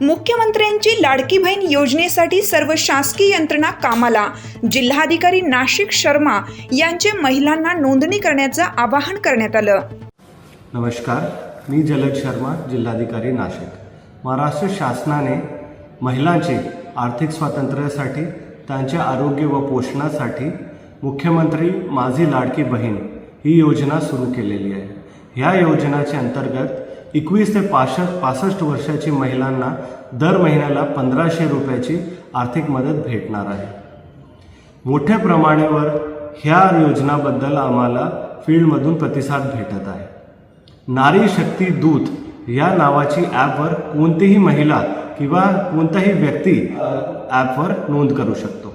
मुख्यमंत्र्यांची लाडकी बहीण योजनेसाठी सर्व शासकीय यंत्रणा कामाला. जिल्हाधिकारी नाशिक शर्मा यांचे महिलांना नोंदणी करण्याचं आवाहन करण्यात आलं. नमस्कार मी जलद शर्मा जिल्हाधिकारी नाशिक. महाराष्ट्र शासनाने महिलांचे आर्थिक स्वातंत्र्यासाठी त्यांच्या आरोग्य व पोषणासाठी मुख्यमंत्री माझी लाडकी बहीण ही योजना सुरू केलेली आहे. ह्या योजनेच्या अंतर्गत एकवीस ते पासष्ट पासष्ट वर्षाची महिलांना दर महिन्याला पंधराशे रुपयाची आर्थिक मदत भेटणार आहे. मोठ्या प्रमाणावर ह्या योजनाबद्दल आम्हाला फील्डमधून प्रतिसाद भेटत आहे. नारी शक्ती दूत या नावाची ॲपवर कोणतीही महिला किंवा कोणताही व्यक्ती ॲपवर नोंद करू शकतो.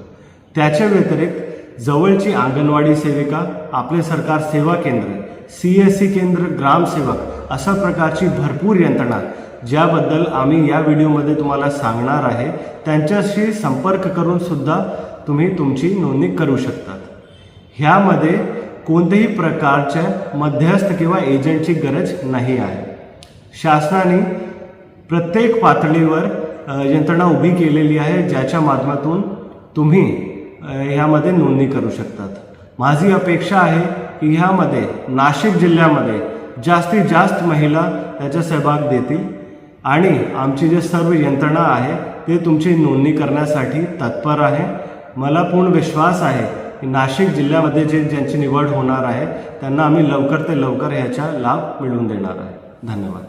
त्याच्या व्यतिरिक्त जवळची अंगणवाडी सेविका आपले सरकार सेवा केंद्र सी एस सी केंद्र ग्रामसेवक अशा प्रकारची भरपूर यंत्रणा ज्याबद्दल आम्ही या व्हिडिओमध्ये तुम्हाला सांगणार आहे. त्यांच्याशी संपर्क करून सुद्धा तुम्ही तुमची नोंदणी करू शकतात ह्यामध्ये कोणत्याही प्रकारच्या मध्यस्थ किंवा एजंटची गरज नाही आहे. शासनाने प्रत्येक पातळीवर यंत्रणा उभी केलेली आहे ज्याच्या माध्यमातून तुम्ही ह्यामध्ये नोंदणी करू शकतात. माझी अपेक्षा आहे की ह्यामध्ये नाशिक जिल्ह्यामध्ये जास्तीत जास्त महिला त्याचा सहभाग देतील आणि आमची जे सर्व यंत्रणा आहे ते तुमची नोंदणी करण्यासाठी तत्पर आहे. मला पूर्ण विश्वास आहे की नाशिक जिल्ह्यामध्ये जे ज्यांची निवड होणार आहे त्यांना आम्ही लवकर ते लवकर ह्याचा लाभ मिळवून देणार आहे. धन्यवाद.